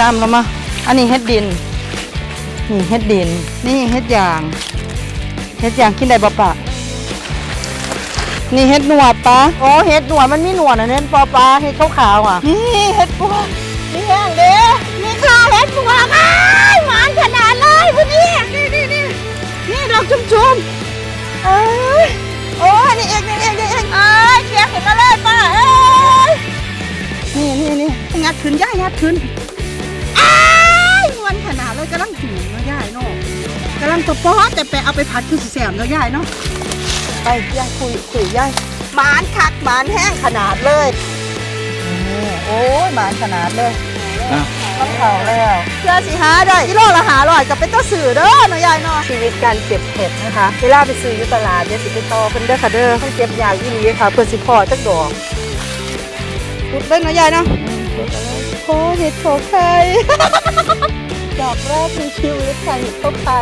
ตามเรามา อันนี้เฮ็ดดิน นี่เฮ็ดดิน นี่เฮ็ดยาง เฮ็ดยางกินได้บ่ปะนี่เฮ็ดหนวดปะโอ้เฮ็ดหนวดมันมีหนวดอะเน้นปอปลาเฮ็ดขาวๆอะ นี่เฮ็ดปวกนี่แห้งเด้นี่ค่ะเฮ็ดปวกอ้ายหวานขนาดเลยพวกนี้นี่นี่นี่นี่ดอกชุ่มๆเอ้ยโอ้ยนี่เองนี่เองนี่เองเอ้ยเคียงขึ้นมาเลยป้าเอ้ยนี่นี่นี่งัดขึ้นย่างัดขึ้น อ้ายหวานขนาดเลยกำลังหิวเนาะย่ายเนาะกำลังตะป๊อแต่ไปเอาไปผัดคือสิแสบเนาะย่ายเนาะไปย่าคุยคุยย่าหมานคักหมานแห้งขนาดเลยโอ้ยหมานขนาดเลยอะ ต้องเผาแล้วเพื่อสิหาได้กิโลละหาร้อยกับเป็นตัวสื่อเด้อเนาะยายเนาะชีวิตการเก็บเห็ดนะคะเวลาไปซื้ออยู่ตลาดเดี๋ยวสิไปต่อเพิ่นเด้อค่ะเด้อเพิ่นเก็บยากอีหลีค่ะเพิ่นสิพอจักดอกพุดเบิ่งเนาะยายเนาะ โอ้เห็ดโผไข่ดอกแรกในชีวิตค่ะเห็ดโผไข่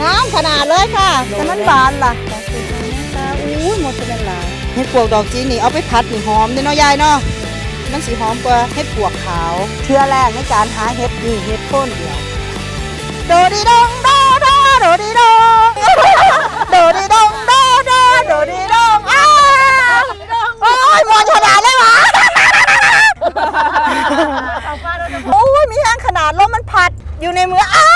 งามขนาดเลยค่ะแต่มันบานล่ะอู้ยหมดเป็นหลายเห็ดปวกดอกจีนนี่เอาไปผัดนี่หอมเด้อเนาะยายเนาะมันสีหอมกว่าเห็ดปวกขาวเชื่อแรกในการหาเห็ดนี่เห็ดโค่นเดียวโดดีดงโดโดโดดีดงโดดีดงโดโดโดดีดงอ้าวโอ้ยหมดขนาดเลยวะ โอ้ยมีแห้งขนาด ลมมันพัดอยู่ในมืออ้า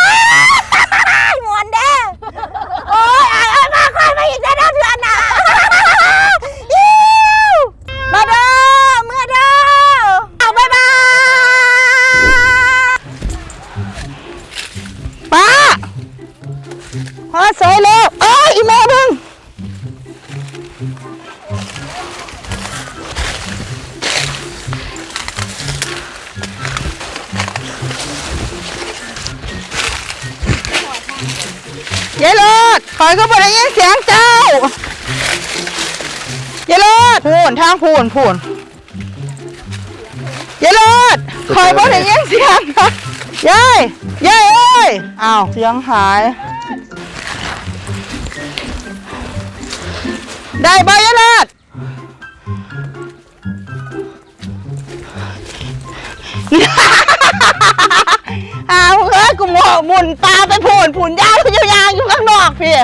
างพูนพูนยายเลิศคอยบ่ได้ยินเสียงนะยายยายเอ้ยอ้าวเสียงหาย ได้บ่ยายเลิศอ้าวเอ้ยกูหมอหมุนปลาไปผุนผุนยาวอยู่ยางอยู่ข้างนอกพี่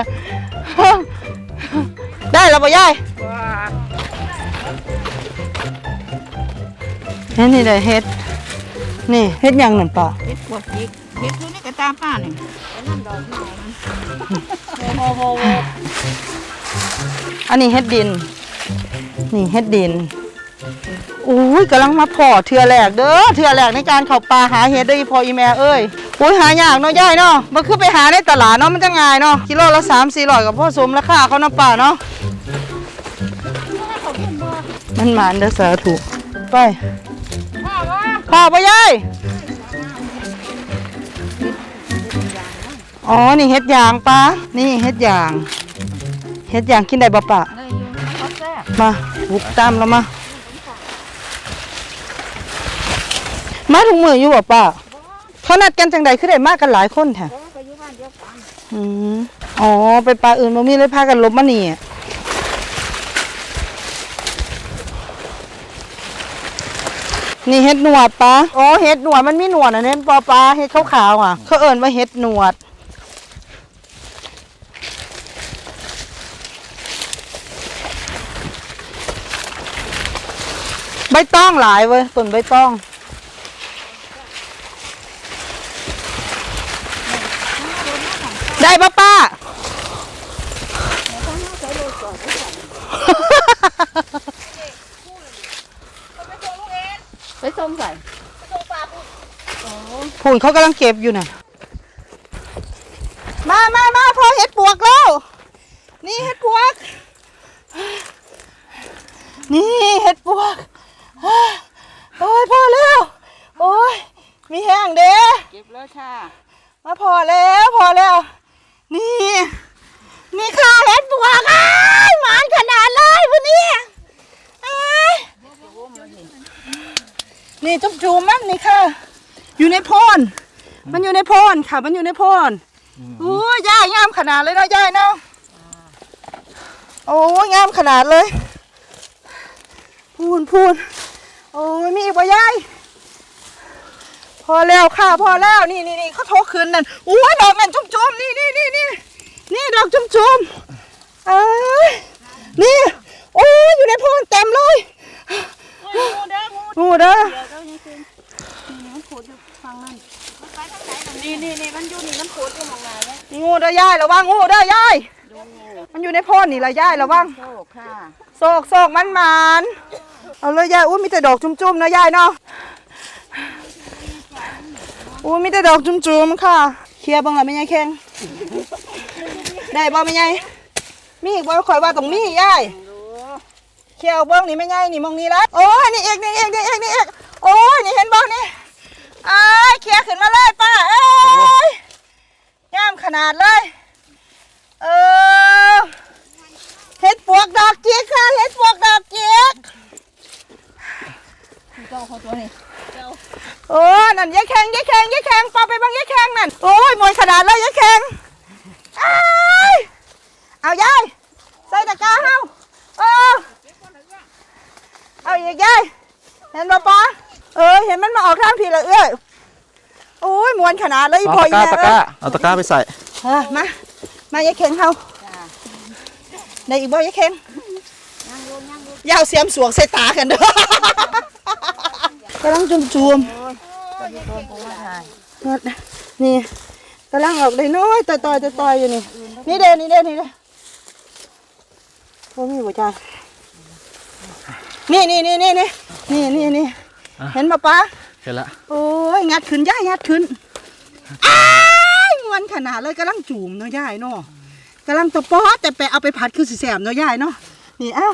ได้แล้วป่ยาย เฮ็ดนี่เลยเฮ็ด นี่เฮ็ดหยังหนึ่งป่ะเฮ็ดพวกพริกเฮ็ดอยู่ในกระตาป้านี่อันนี้เฮ็ดดิน นี่เฮ็ดดินอุ้ยกำลังมาพอเทือแหลกเด้อเทือแหลกในการเข้าป่าหาเฮ็ดเด้ออีพออีแม่เอ้ยอุ้ยหายากเนาะยายเนาะมันคือไปหาในตลาดเนาะมันจะง่ายเนาะกิโลละสามสี่ร้อยกับพ่อสมราคาเขาเนาะป่าเนาะมันหมานเด้อสาธุไป พ่อปะยายอ๋อ นี่เฮ็ดยางปะนี่เฮ็ดยาง เฮ็ดยางกินได้บ่ปะได้อยู่มันก็แซ่บมาบุกตามเรามา มาถุงมืออยู่บ่ป้าเขานัดกันจังใดคือได้มากันหลายคนแท้ไปอยู่บ้านเดียวกันอืมอ๋อ ไปปลาอื่นบ่มีเลยพากันหลบมานี่ นี่เฮ็ดหนวดปะอ๋อเฮ็ดหนวดมันมีหนวดอะเน้นปอปลาเฮ็ดขาวๆอะ เขาเอิ้นว่าเฮ็ดหนวด ใบตองหลายเว้ยต้นใบตองได้ปะป้า ไปส้มใส่ผุ่นเขากำลังเก็บอยู่น่ะ มามามาพอเห็ดปวกแล้ว นี่เห็ดปวก นี่เห็ดปวก โอ้ยพอแล้ว โอ้ย มีแห้งเด้เก็บแล้วค่ะมาพอแล้วพอแล้ว นี่ นี่ค่ะเห็ดปวกอ้ายหมานขนาดเลยวันนี้อ้ายนี่ จุ๊บจูมันนี่ค่ะ อยู่ในโพนมันอยู่ในโพนค่ะ มันอยู่ในโพนโอ้ยย่ายงามขนาดเลยเนาะย่ายเนาะโอ้ยงามขนาดเลย พูนพูนโอ้ยมีอีกบ่ย่ายอแล้วค่ะพอแล้วนี่นี่นี่เขาโทรคืนนั่นอุ้ยดอกนั่นจุ่มๆนี่นี่นี่นี่นี่ดอกจุ่มๆเอ้ยนี่โอ้ยอยู่ในโพนเต็มเลย งูเด้องูงูเด้อเดี๋ยวเด้อยังคืนนี่มันขูดอยู่ฟังนั่นมันไปทางไหนกันนี่นี่นี่มันอยู่นี่มันขูดอยู่มองนาเลยงูเด้อยายระวังงูเด้อยายมันอยู่ในโพนนี่ละยายระวังโชคค่ะโศกโศกมันมันเอาเลยยายอุ้ยมีแต่ดอกจุ่มๆนะยายเนาะอุ้ยมีแต่ดอกจุ่มๆค่ะ เคลียร์บ้างละไม่ยายแข็งได้บ่ไม่ยายมีอีกบ่คอยว่าตรงมียายรู้ เขียวเบิ้งนี่ไม่ใหญ่นี่มองนี่ละโอ้ยนี่เอกนี่เอกนี่เอกนี่เอกโอ้ยนี่เห็นบ่นี่อ้ายเขียขึ้นมาเลยป้าเอ้ยงามขนาดเลย เออเห็ดปวกดอกเจี๊ยกค่ะเห็ดปวกดอกเจี๊ยกเจ้าเขาตัวนี้โอ้ยนั่นยายแข็งยายแข็งยายแข็งปาไปเบังยายแข็งนั่นโอ้ยมวยขนาดเลยยายแข็งอ้ายเอายายใส่ตะกร้าเฮาเออ เอาอีกยายเห็นบ่ปะเออ เห็นมันมาออกทางผิดเลยเอ้ยโอ้ยมวนขนาดเลยอีเอาพ่อตะอีกร้าแม่ตะกร้าเอ้ยเอาตะกร้าไปใส่เออมามายายเข่งเฮาจ้าในอีกบ่ยายเข่งยังอยู่ยังอยู่อยาวเสียมสวงใส่ตากันเด้อกำลังจุ่มจุ่มตัวนี้ตัวผมมาถ่ายๆนี่กำลังออกเลยน้อยต่อยต่อยต่อยต่อยอยู่นี่นี่เด้นี่เด้นี่เด้โอ้มีบ่จ้านี่นี่นี่นี่นี่นี่นี่นี่เห็นบ่ปะเห็นละโอ้ยงัดขึ้นย่ายงัดขึ้นอ้ายงวนขนาดเลยกำลังจูมเนาะย่ายเนาะกำลังตะป๊อดแต่ไปเอาไปผัดคือสิแสบเนาะย่ายเนาะนี่เอ้า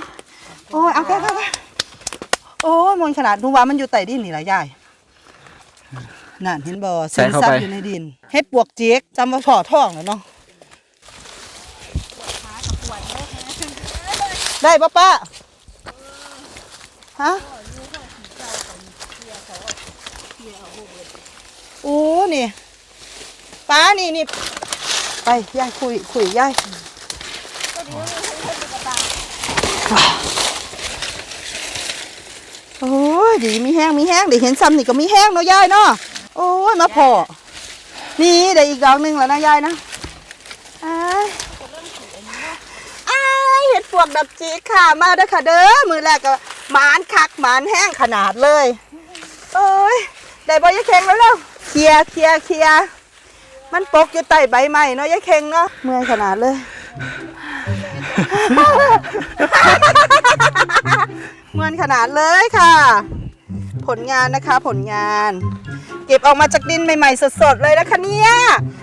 โอ้ยเอาแค่แค่แค่โอ้ยมวนขนาดทุกว่ามันอยู่ใต้ดินนี่แหละย่ายนั่นเห็นบ่ซึมซับอยู่ในดินเฮ็ดปวกเจ๊กจำว่าถอท่องแล้วเนาะได้ปะป้า ฮะโอ้นี่ป้านี่นี่ไปยายคุยคุยยายโอ้ยดีมีแห้งมีแห้งเดี๋ยวเห็นซ้ำนี่ก็มีแห้งเนาะยายเนาะโอ้ยมาพอนี่ได้อีกดอกหนึ่งแล้วนะยายนะอ้าเห็ดปวกดับจีค่ะมาเด้อค่ะเด้อมือแรกก็ หมานคักหมานแห้งขนาดเลยโอ้ยได้บ่ยายเข่งแล้วเร็วเคลียร์เคลียร์เคลียร์มันปกอยู่ใต้ใบไม้เนาะยายเข่งเนาะเมื่อยขนาดเลยเมื่อยขนาดเลยค่ะ ผลงานนะคะผลงาน เก็บออกมาจากดินใหม่ๆสดๆเลยนะคะเนี่ย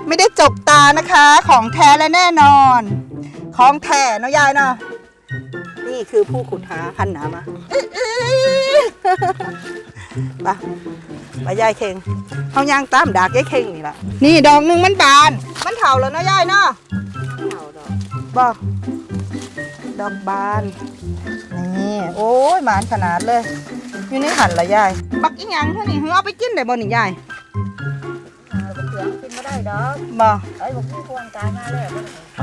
ไม่ได้จกตานะคะ ของแท้และแน่นอน ของแท้เนาะยายเนาะ นี่คือผู้ขุดหาพันหนามาไปไปยายเข่งเขาย่างตามดากยายเข่งนี่ละนี่ดอกหนึ่งมันบาน มันเถาแล้วเนาะยายเนาะเอาดอกบอกดอกบาน นี่ โอ้ยหมานขนาดเลย อยู่ในหันละยาย บักอีหยังเท่านี้เอาไปกินได้บ่นี่ยายเอาไปเถือกินไม่ได้ดอกบ่ไอ้ผมพวงกายมาแล้ว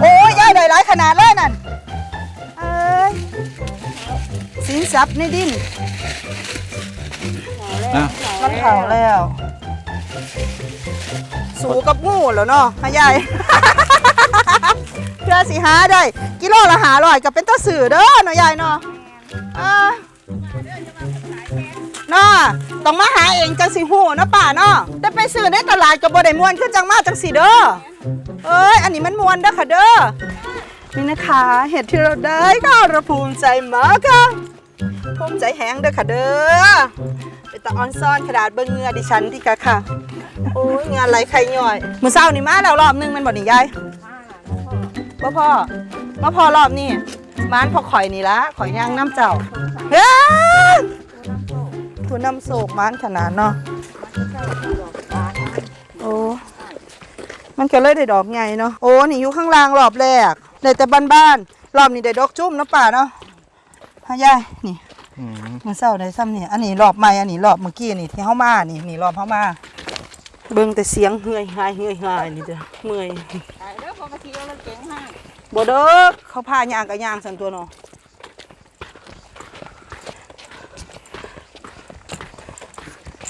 โอ้ยยายได้หลายขนาดเลยนั่น เอ้ยสินทรัพย์ในดินอะมันเผาแล้ว สู้กับงูแล้วเนาะฮะยายเพื่อสิหาได้ กิโลละหาร้อยก็เป็นตะสื่อเด้อเนาะยายเนาะอ่าเนาะต้องมาหาเองจังสิหูเนาะป่าเนาะแต่ไปซื้อในตลาดก็บ่ได้ม่วนคือจังมาจังสิเด้อเอ้ยอันนี้มันม่วนเด้อค่ะเด้อ นี่นะคะ เห็ดที่เราได้ก็เราภูมิใจมากค่ะภูมิใจแห้งเด้อค่ะเด้อเป็นตาออนซ่อนขนาดเบิ่งเงือดิฉันที่กะค่ะ โอ้ยงานไรใครย่อยมือเช้านี่มาแล้วรอบนึงมันบ่นี่ยายบ่พ่อมาพอรอบนี้มานพอข่อยนี่ละข่อยย่างน้ำเจ้าเฮ้ยคุณน้ำโศกมานขนาดเนาะโอ้มันก็เลยได้ดอกใหญ่เนาะโอ้นี่อยู่ข้างล่างรอบแรก ได้แต่บ้านๆรอบนี้ได้ดอกจุ่มนาะป่าเนาะฮะยายนี่มมืเศร้าได้ซ้ำนี่อันนี้รอบใหม่อันนี้รอบเมื่อกี้นี่ที่เข้ามานี่นี่รอบเข้ามาเบิ่งแต่เสียงเหื่อยหายเหื่อยหายนี่จ้ะเมื่อยตด้อกเหงื่งบ่เด้อเขาพาย่างกับยางสันตัวเนาะ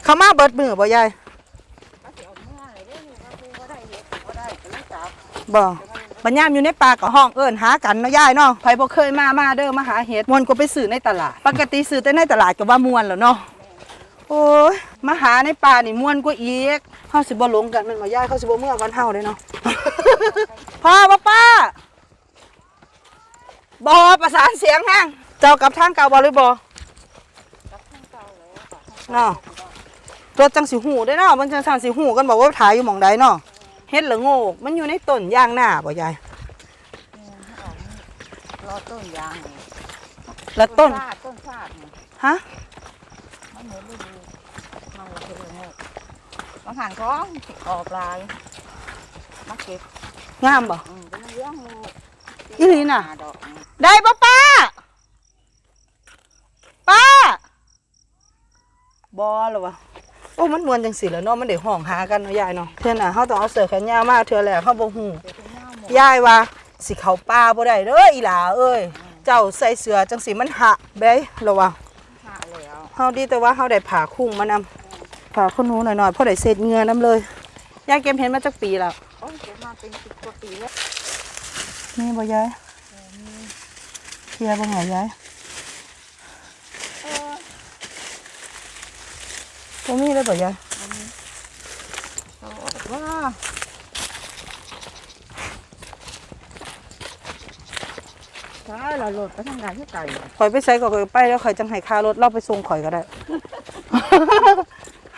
เขามาเบิดมือบ่ยายบ่ บัญญามอยู่ในป่ากับห้องเอิ้นหากันเนาะยายเนาะไผบ่เคยมามาเด้อมาหาเห็ดมวนก็ไปซื้อในตลาด ปกติซื้อแต่ในตลาดก็ว่ามวนแล้วเนาะโอ้ยมาหาในป่านี่มวนกว่าอีกเฮาสิบ่หลงกันแม่นบ่ยายเขาสิบ่เมื่อวันเฮาเด้เนาะ พ่อบ่ป้าบ่ประสานเสียงแฮงเจ้ากลับทางเก่าบ่หรือบ่เนาะรถจังสิหูได้เนาะมันจังสั่นสิหูกันบอกว่าถ่ายอยู่หม่องใดเนาะ เฮ็ดละโงก มันอยู่ในต้นยางหน้าบ่ยายรอต้นยางนี่แล้วต้นฟาดต้นฟาดนี่ฮะมันเหมือนฤดูมันเหมือนฤดูเงกบางหันของออกลายมาเก็บงามบ่อืมเป็นเรื่องงูอีหลีน่ะหาดอกนี่ได้ปะป้า ป้าบอหรอวะโอ้มันมวนจังสิแล้วเนาะมันได้ห้องหากันเนาะยายเนาะเทื่อน่ะเฮาต้องเอาเสื้อแขนยาวมาเทื่อแรกเฮาบ่ฮู้เดี๋ยวเป็นเงาหมดยายว่าสิเข้าป่าบ่ได้เด้ออีหลาเอ้ยเจ้าใส่เสื้อจังสิมันหะเบ้หรอวะหาแล้วเฮาดีแต่ว่าเฮาได้ผ่าคุ้งมานำผ่าคุณหนูหน่อยๆเพราะได้เศษเหงื่อนํเลยยายเก็บเห็นมาจักปีแล้วโอ้ยเก็บมาเป็นสิบกว่าปีแล้วมีบ่ยายเคลียร์บ่ไงยาย เออ บ่มีเลยบ่ยายเอาออกว่าใช่เราโหลดไปทำงานที่ไก่ข่อยไปใช้ก็ข่อยไปแล้วข่อยจังให้ค่ารถเราไปส่งข่อยก็ได้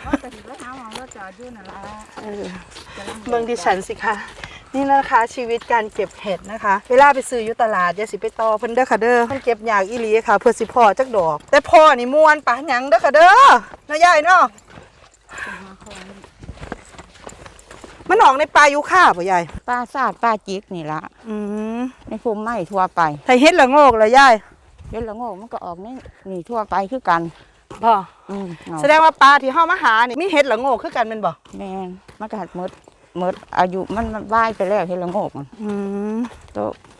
ว่าแต่ถึงแล้วหาหวังว่าจะอยู่นั่นละเออจะลำบากเมืองดิฉันสิคะนี่นะคะชีวิตการเก็บเห็ดนะคะ เวลาไปซื้ออยู่ตลาดอย่าสิไปต่อเพิ่นเด้อค่ะเด้อเพิ่นเก็บยากอีหลีค่ะ เพื่อสิพ่อจักดอก แต่พ่อนี่ม่วนปานหยังเด้อค่ะเด้อเนาะยายเนาะ มันออกในป่ายุค่าบ่ยาย ป้าซาดป้าจิกนี่ละอืมในภูมิไม้ทั่วไปถ้าเฮ็ดละโงกแล้วยายเห็นละโงกมันก็ออกนี่นี่ทั่วไปคือกัน บ่อืมเนาะแสดงว่าปลาที่เฮามาหานี่มีเฮ็ดละโงกคือกันแม่นบ่แม่นมันก็หัดหมดหมดอายุมันมันว่ายไปแล้วเห็นละโงกมันอืมโต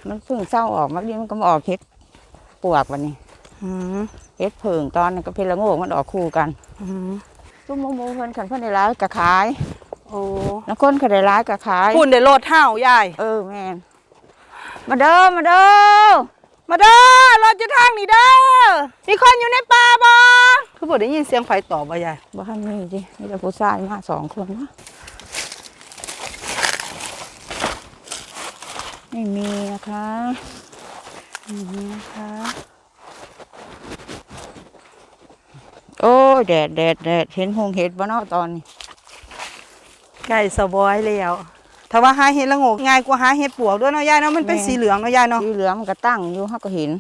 มันเพิ่งเศร้าออกมาดีมันก็มาออกเห็ดปวกวันนี้อืมเห็ดเผิงตอนนั้นก็เพนละโงกมันออกคู่กัน อืม ตุ้มโมโมเพิ่นขันเพิ่นได้ร้ายก็ขายโอ้แล้วคนก็ได้ร้ายก็ขายคุณได้โลดเฮายายเออแม่นมาเด้อมาเด้อมาเด้อรถอยู่ทางนี้เด้อมีคนอยู่ในป่าบ่คือบ่ได้ยินเสียงไฟตอบบ่ยายบ้านมีดิมีแต่ผู้ชายมาสองคนนะไม่มีนะคะอืมนะคะ โอ้ ยแดดแดดแดดเห็นหงเห็ดบ่เนาะตอนนี้ไก่สบอยแล้วถ้าว่าหาเห็ดละโงกง่ายกว่าหาเห็ดปวกด้วยเนาะยายเนาะมันเป็นสีเหลืองเนาะยายเนาะสีเหลืองมันก็ตั้งอยู่เขาก็เห็น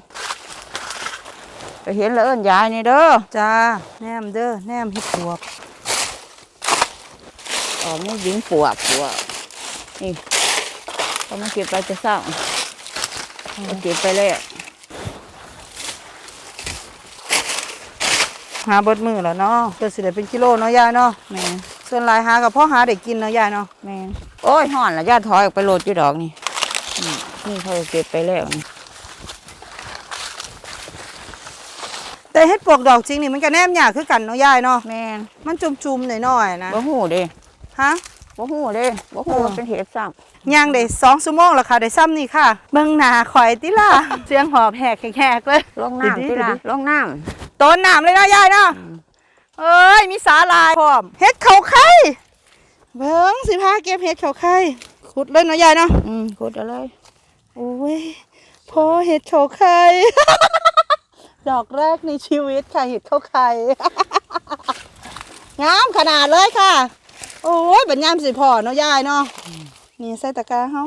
ไปเห็นแล้วเอิ้นยายนี่เด้อจ้าแนมเด้อแนมเห็ดปวกออกนี่ยิงปวกปวกนี่เขามาเก็บไปจะเศร้าเขาเก็บไปแล้ว หาเบิดมือแล้วเนาะเพื่อสิได้เป็นกิโลเนาะยายเนาะแม่นส่วนหลายหากับพ่อหาได้กินเนาะยายเนาะแม่นโอ้ยห่อนละญาติถอยออกไปโหลดอยู่ดอกนี่นี่นี่เขาเก็บไปแล้วนี่แต่เห็ดปวกดอกจริงนี่มันก็แนมยากคือกันเนาะยายเนาะแม่นมันจุ่มๆหน่อยๆนะบ่หูเด้ฮะ บ่หูเด้บ่หูเออว่าเป็นเห็ดซ้ย่างได้สองชั่วโมงแล้วค่ะได้ซ้ำนี่ค่ะ เบิ่งหน้าข่อยติล่ะ เสียงหอบแหกแขกๆเลยำลงน้ำดีๆที่ละดีๆลงน้ ต้นน้ำเลยนะยายเนาะำอืมเอ้ยมีสาลายพร้อมเฮ็ดเขาไข่เบิ่งสิพาเก็บเฮ็ดเขาไข่ขุดเลยเนาะยายเนาะอืมขุดเอาเลยโอ้ยพอเฮ็ดเขาไข่ดอกแรกในชีวิตค่ะเห็ดเขาไข่งามขนาดเลยค่ะ โอ้ยบัญญามสิพอเนาะยายเนาะนี่ใส่ตะกร้าเฮา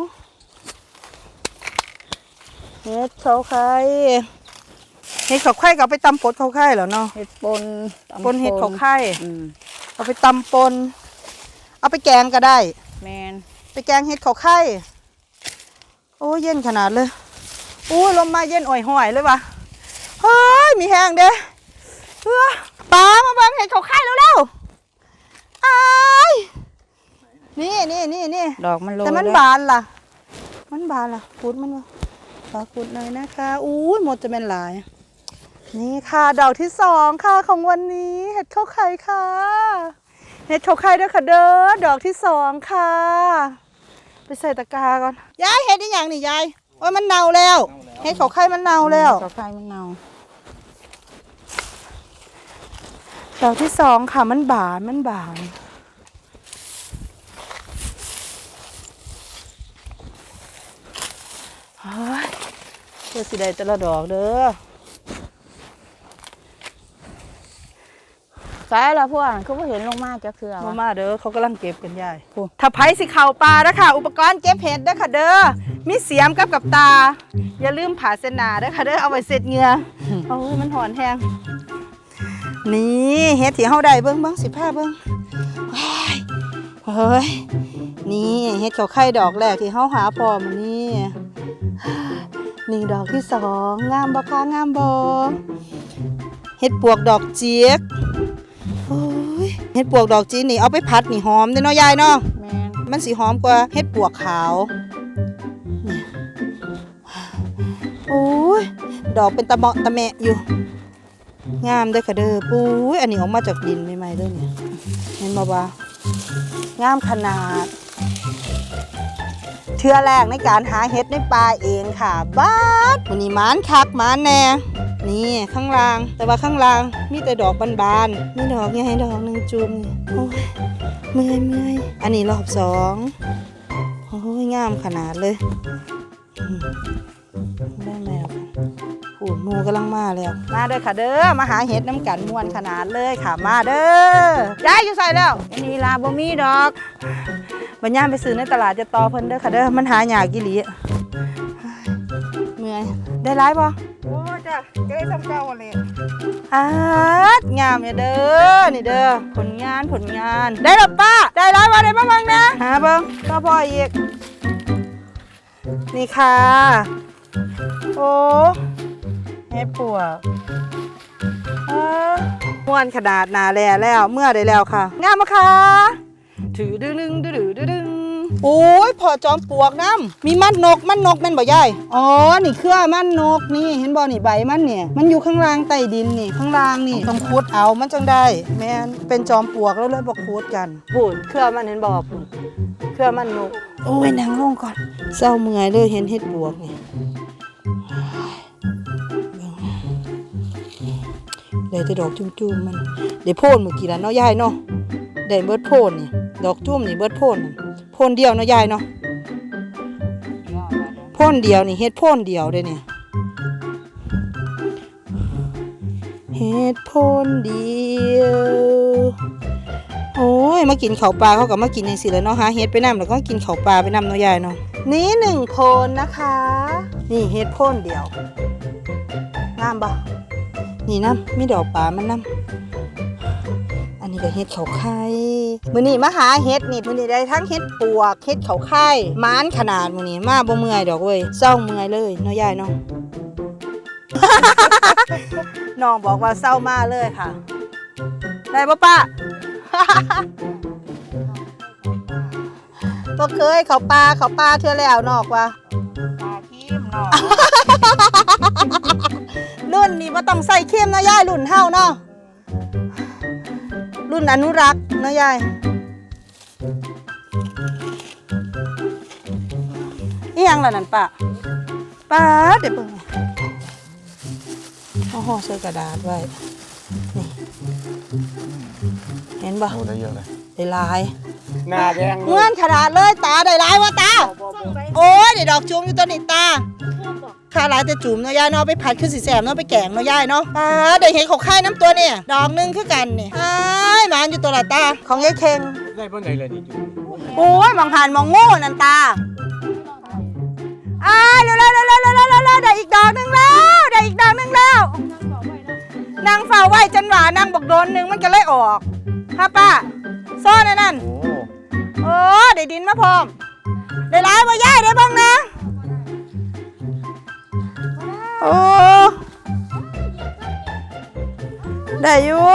เฮ็ดเขาไข่ เฮ็ดเขาไข่ก็เอาไปตำปดเขาไข่แล้วเนาะเห็ดปนตำปนเห็ดเขาไข่อืมเอาไปตำปน เอาไปแกงก็ได้ แมนไปแกงเห็ดเขาไข่โอ้ยเย็นขนาดเลยโอ้ยลมมาเย็นอ่อยห่อยเลยวะเฮ้ยมีแห้งเด้เฮ้อปลามาเบิ่งเห็ดเขาไข่แล้วเร็วๆอ้ายนี่นี่นี่นี่ ดอกมันโรยแต่มันล้วบานล่ะ มันบานล่ะขุดมันวะขอขุดหน่อยนะคะ อู้ยหมดจะเป็นหลาย นี่ค่ะ ดอกที่สองค่ะของวันนี้เห็ดข้าวไข่ค่ะ เห็ดข้าวไข่ด้วยค่ะเด้อดอกที่สองค่ะ ไปใส่ตะกร้าก่อนยายเฮ็ดอีหยังนี่ยายโอ้ยมันเน่าแล้วเฮ็ดเขาไข่มันเน่าแล้วดอกไฟมันเน่าดอกที่สองค่ะมันบานมันบานเฮ้ยเพื่อสิได้แต่ละดอกเด้อ สายละพวกเขาบ่เห็นลงมาจะคือมาว่ามาเด้อเขากำลังเก็บกันยายถ้าไผสิเข่าปลานะค่ะอุปกรณ์เก็บเห็ดเด้อค่ะเด้อมีเสียมกับกับตา อย่าลืมผ่าเส้นหนาเด้อค่ะเด้อเอาไว้เสร็จเหงื่อโอ้ยมันหอนแห้งนี่เห็ดที่เฮาได้เบิ่งเบิ่งสิผ้าเบิ่งว้ายเฮ้ยนี่เห็ดเขาไข่ดอกแรกที่เฮาหาพอมันนี่นี่ดอกที่สองงามบ่คะงามบ่เห็ดปวกดอกเจี๊ยกโอ้ย เห็ดปวกดอกจีนนี่เอาไปผัดนี่หอมเด้อเนาะยายเนาะแม่นมันสีหอมกว่าเห็ดปวกขาวเนี่ยโอ้ยดอกเป็นตะเมาะตะแมะอยู่ งามเด้อค่ะเด้อปุ้ยอันนี้ออกมาจากดินใหม่ๆเด้อเนี่ยเห็นบ่บ่างามขนาด เทื่อแรกในการหาเห็ดในป่าเองค่ะบ้าดวันนี้หมานคักหมานแน่ นี่ข้างล่าง แต่ว่าข้างล่างมีแต่ดอกบานๆมีดอกใหญ่ดอกหนึ่งจุ่มโอ้ยเมื่อยเมื่อยอันนี้รอบสองโอ้ยงามขนาดเลยอืมได้แล้วผูดมูกำลังมาแล้วมาเด้อค่ะเด้อมาหาเห็ดน้ำกันมวนขนาดเลยค่ะมาเด้อยายอยู่ใส่แล้วอันนี้ลาบ่มีดอกบัญญามไปซื้อในตลาดจะต่อเพิ่นเด้อค่ะเด้อมันหาหยากกิลีเมื่อยได้ร้ายบ่โอ้ จ้ะเจ้ซ้ำเก่าเลยอาดงามเนี่ยเด้อ นี่เด้อ ผลงานผลงาน ได้หรอป้า ได้ร้อยว่าได้บ้างนะ หาเบิ้งต่อพ่ออีก นี่ค่ะ โอ้เฮ็ดปวกม่วนขนาดหนาแลแล้ว เมื่อได้แล้วค่ะ งามมะคะถือดึงดึงดึงดึง โอ้ยพอจอมปลวกน้ำมีมันนกมันนกแม่นบ่ยายอ๋อนี่เครือมันนกนี่เห็นบ่นี่ใบมันเนี่ย มันอยู่ข้างล่างใต้ดินนี่ข้างล่างนี่ต้องขุดเอามันจังได้ แม่นเป็นจอมปลวกแล้วเลยบ่ขุดกันพูนเครือมันเห็นบ่พูนเครือมันนกโอ้ยนั่งลงก่อนเศร้าเมื่อยเลยเห็นเห็ดปวกนี่ได้แต่ดอกจุ่มๆมันได้โพนเมื่อกี้แล้วเนาะยายเนาะได้เบิดโพนนี่ดอกจุ่มนี่เบิดโพนน่ะโพ่นเดียวเนาะยายเนาะโพนเดียวนี่เฮ็ดโพนเดียวเด้เนี่ยเฮ็ดโพนเดียวโอ้ยมากินข้าวปลาเขากับมากินในสิแล้วเนาะหาเฮ็ดไปน้ำแล้วก็กินข้าวปลาไปน้ำเนาะยายเนาะนี่หนึ่งคนนะคะ นี่เฮ็ดพ่นเดียวงามบ่นี่น้ำมีดอกปลามันน้ำ นนี้ก็เฮ็ดเขาไข่มื้อนี้มาหาเฮ็ดนี่มื้อนี้ได้ทั้งเฮ็ดปวกเฮ็ดเขาไข่มานขนาดมื้อนี้มาบ่เมื่อยดอกเว้ยเศร้าเมื่อยเลยเนาะยายเนาะน้องบอกว่าเศร้ามาเลยค่ะ ได้ปะป้าบ่เคยเขาปลาเขาปลาเทื่อแล้วนอกว่าตาคีมเนาะรุ่นนี้บ่ต้องใส่เข้มเนาะยายรุ่นเฮาเนาะ รุ่นอนุรักษ์เนาะยายอีหยังล่ะนั่นป้าป้าเดี๋ยวเบิ่งเอาห่อใส่กระดาษไว้ นี่ เห็นบ่โอ้ได้เยอะเลยได้หลายหน้าแดงเลเงื่อยนขนาดเลยตาได้หลายวะตา โอ้ยเดี๋ยวดอกจุ่มอยู่ตัวนี้ตา ข้าหลายแต่จุ่มเนาะยายเนาะไปผัดขึ้นสีแสมเนาะไปแกงเนาะยายเนาะป้าได้เห็นเขาค่ายน้ำตัวเนี่ยดอกหนึงคือกันนี่อ้ายหมานอยู่ตัวละตาของยายเค็งได้เพิ่นไหนเลยดิจุ๊โอ้ยมองหันมองโง่นั่นตาอ้ายเร็วๆเร็วๆเร็วๆเร็วๆเร็วๆได้อีกดอกหนึงแล้วได้อีกดอกหนึงแล้วนางเฝ้าไว้จนหวานางบอกโดนหนึ่งมันก็เลยออกฮะป้าซ่อนนั่น โอ้ โอ้ได้ดินมาพร้อม ได้ร้ายบ่ย่ายได้บ้างนะ โอ้ได้อยู่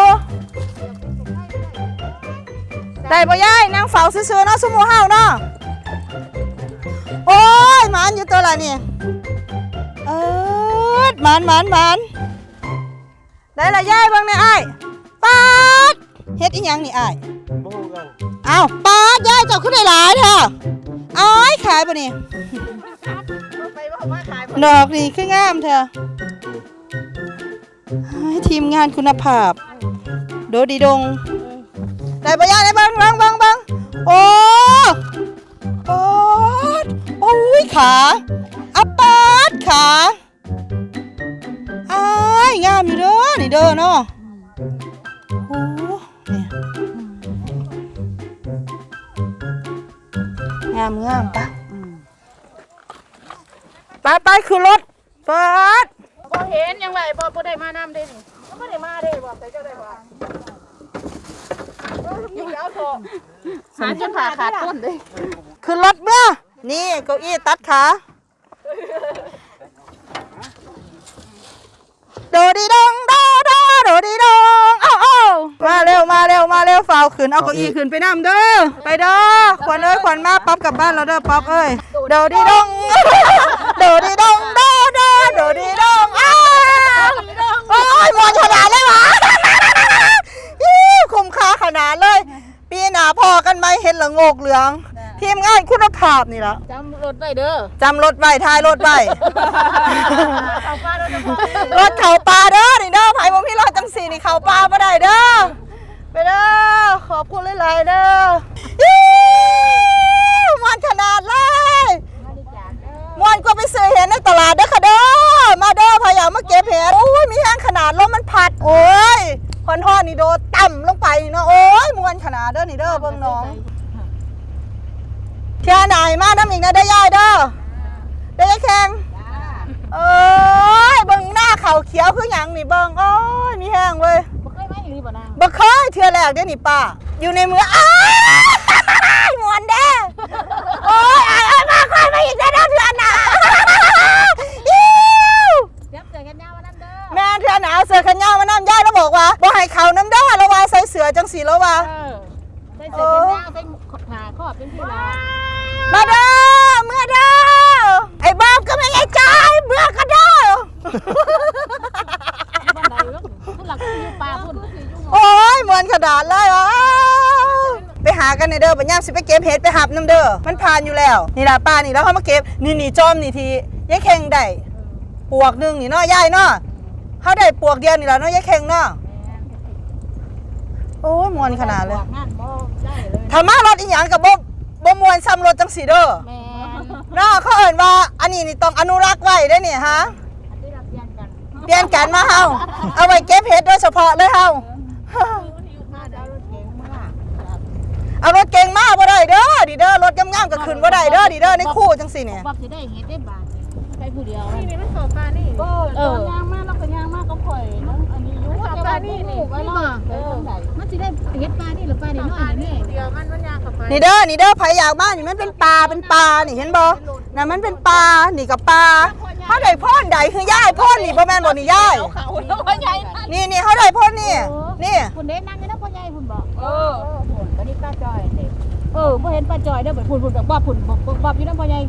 ได้บ่ย่ายนางเฝ้าซื่อๆเนาะสมูเฮาเนาะโอ้ยหมานอยู่ตัวละนี่เอิดหมานหมานหมานได้ละย่ายเบ้างเนี่ยอ้ายปาดเฮ็ดอีหยังนี่อ้ายโบ้กันอ้าวปาดยายเจ้าขึ้นได้หลายเถอะอ้ายขายปะนี่ ดอกนี่คืองามเธอให้ทีมงานคุณภาพ โดดีดงได้ปะยาได้บ้างบ้างบ้างบ้างโอ้ปาดโอ้ยขาอัปปาดขาอ้ายงามอยู่เด้อนี่เด้อเนาะโอ้เนี่ยงามงามปะ ไปไปคือรถเปิดบ่เห็นยังไงบ่บ่ได้มานำเด้นี่บ่ได้มาเด้บ่แต่เจ้าได้บ่อยู่แล้วโทหาจนขาขาดต้นเด้ขึ้นรถเมื่อนี่เก้าอี้ตัดขาโดดีดงโดโดโดดีดงเอ้าเอ้า มาเร็วมาเร็วมาเร็วฝ่าวขึ้นเอาเก้าอี้ขึ้นไปนำเด้อไปเด้อขวัญเอ้ยขวัญมาป๊อปกลับบ้านเราเด้อป๊อปเอ้ยโดดีดงโดดีดงโดโดโดดีดงอ้าวโอ้ยมวนขนาดเลยวะอี้คุ้มค่าขนาดเลย ปีหน้าพอกันไหมเห็นละโงกเหลือง ทีมงานคุณภาพนี่ละจำรถไว้เด้อจำรถไว้ทายรถไว้เอาป้ารถพ่อรถเขาปลาเด้อนี่เด้อไผ่บ่มีรถจังสีนี่เขาปลาบ่ได้เด้อไปเด้อขอบคุณหลายๆเด้ออี้มันขนาดเลยมวนกว่าไปซื้อเห็นในตลาดเด้อค่ะเด้อมาเด้อพายามมาเก็บเห็ดโอ้ยมีแห้งขนาดลมมันพัดโอ้ยคอนทอดนี่โดดต่ำลงไปเนาะโอ้ยมวนขนาดเด้อนี่เด้อเบิ่งน้อง เที่ยไหนมาน้ำอีกนะเด้อยายเด้อเด้อยายแข็งเอ้ยเบิ่งหน้าเขาเขียวคือหยังนี่เบิ่งโอ้ยมีแห้งเว้ยบ่เคยมาอีหลีบ่นางบ่เคยเทื่อแรกเด้อนี่ป้าอยู่ในมืออ้ายมวนเด้โอ้ยอ้ายอ้ายมาค่อยมาอีกเด้อเด้อเทื่อหน้าอิ๊วเดี๋ยวเจอกันยามวันนั้นเด้อแม่เทื่อหนาวเสือขันยาวมาน้ำยายแล้วบอกว่าบ่ให้เขาน้ำเด้อแล้วว่าใส่เสือจังสีแล้วว่าเออใส่เสื้อกันยาวใส่ผ้าครอบเป็นที่ลามาเด้อเมื่อเด้อไอ้บ้าก็ไม่ไอ้ใจายเมื่อก็เด้อ บ้านใดวะพุ่นหลักคืออยู่ป่าพุ่น โอ้ยเหมือนขนาดเลยอะไปหากัน ในเด้อปัญญามสิไปเก็บเห็ดไปหับน้ำเด้อมันผ่านอยู่แล้ว นี่ล่ะป้านี่แล้วเขามาเก็บนี่นี่จอมนี่ทียายเข่งได้ปวกหนึงนี่เนาะยายเนาะเขาได้ปวกเดียวนี่แล้วเนาะยายเข่งเนาะโอ้ยมวนขนาดเลยงานบ่ได้เลยถ้ามารถอีหยังกับบ่บ่มวนซ้ำรถจังสีเด้อแม่เนาะเขาเอ่นว่าอันนี้นี่ต้องอนุรักษ์ไว้ได้อนี่ฮะอันนี้เราเปลี่ยนกันเปลี่ยนกันมาเฮาเอาไว้เก็บเห็ดโดยเฉพาะเลยเฮามาเดี๋ยวรถเก๋งมา เอารถเก่งมาบ่ได้เด้ อดิเด้อรถงามๆก็ขึ้นบ่ได้เด้อดิเด้อในคู่จังสิเนี่ยบับสิได้เฮ็ดได้บาทไปผู้เดียวนี่นี่มันสอบปลานี่เออเออย่างมากเราก็ย่างมากก็ข่อยน้องอันนี้อยู่ว่าจะนี่นี่ไว้รอเออมันสิได้เฮ็ดปลานี่หรือปลานี่น้อยนี่เดียวมันมันยากกับไปนี่เด้อนี่เด้อไผอยากมานี่มันเป็นปลาเป็นปลานี่เห็นบ่น่ะมันเป็นปลานี่กับปลาเฮาได้พ่นใดคือยายพ่นนี่บ่แม่นบ่นี่ยายเขาแล้วพ่อใหญ่นี่นี่เฮาได้พ่นนี่นี่คุณเด้นั่งนี่นะพ่อใหญ่คุณบอกเออพุ่นก็นี่ป้าจอย เด็เออบ่เห็นป้าจอยเด้อแบบพุ่นพุ่นแบบว่าพุ่นบับอยู่นำพ่อใหญ่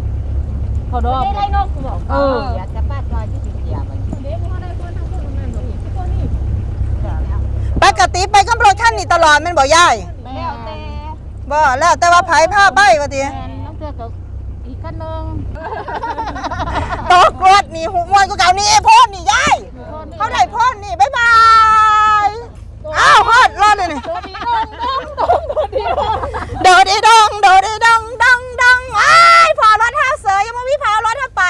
เขาดอก ได้นกบอกเอออยากจะป้าจอยที่สิเกียบเด็กมาได้คนทั้งคนมันบ่เห็นที่คนนี่ปกติไปกับรถคันนี้ตลอดแม่นบ่ยายแล้วแต่บ่แล้วแต่ว่าไผพาไปว่าติแม่น้องเธอกับอีกคันนึงตกรถนี่หูมวนกูเก่านี่พ่นนี่ยายเฮาได้พ่นนี่บ๊ายบายอ้าวฮอดรอดเลยนี่โดดีดงโดดีดงดงดงไอ้ายพอรถท่าเสือยังไม่มีพารถท่าไป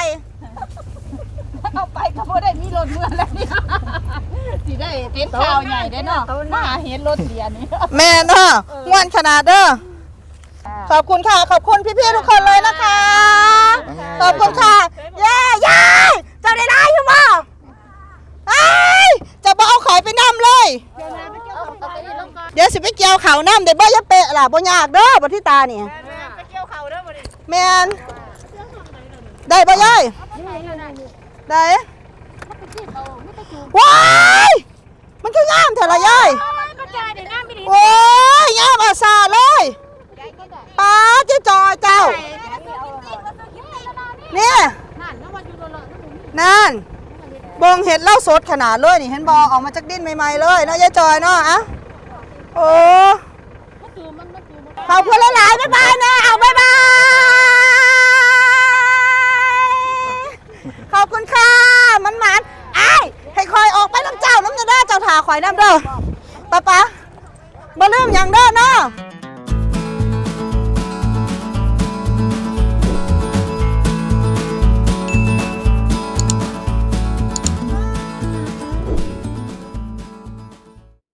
เอาไปก็บ่ได้มีรถเมื่อแล้วนี่สิได้เป็นข่าวใหญ่ได้เนาะมาเห็นรถเสียนี่แม่นเนาะม่วนขนาดเด้อขอบคุณค่ะ ขอบคุณพี่ๆทุกคนเลยนะคะ ขอบคุณค่ะ เย้ยายเจะได้ได้อยู่บ่ไอ้ายจะบ่เอาขอยไปน้ำเลย เดี๋ยวสิไปเกี่ยวเขาน้ำเดี๋ยวบ่อยาเปะล่ะบ่ยากเด้อบ่ที่ตานี่ไปเกี่ยวเขาเด้อบ่ดิแม่นได้บ่ยายได้ว้ายมันคืองามเถอะละยายก็จอยได้งามอีหลีโอ้ยงามอาซาเลยป้าเจ้าจอยเจ้าเนี่ยนั่นแล้วว่าอยู่โดนละนั่นบงเห็ดเหล่าสดขนาดเลยนี่เห็นบอออกมาจากดินใหม่ๆเลยเนาะยายจอยเนาะอะ โอ้ขอบคุณหลายๆบ๊ายบายนะเอาบ๊ายบายขอบคุณค่ะมันหมันไอ้ให้คอยออกไปน้ำเจ้าน้ำเด้อเจ้าถาคอยน้ำเด้อป้าป้าเริ่มอย่างเด้อเนาะ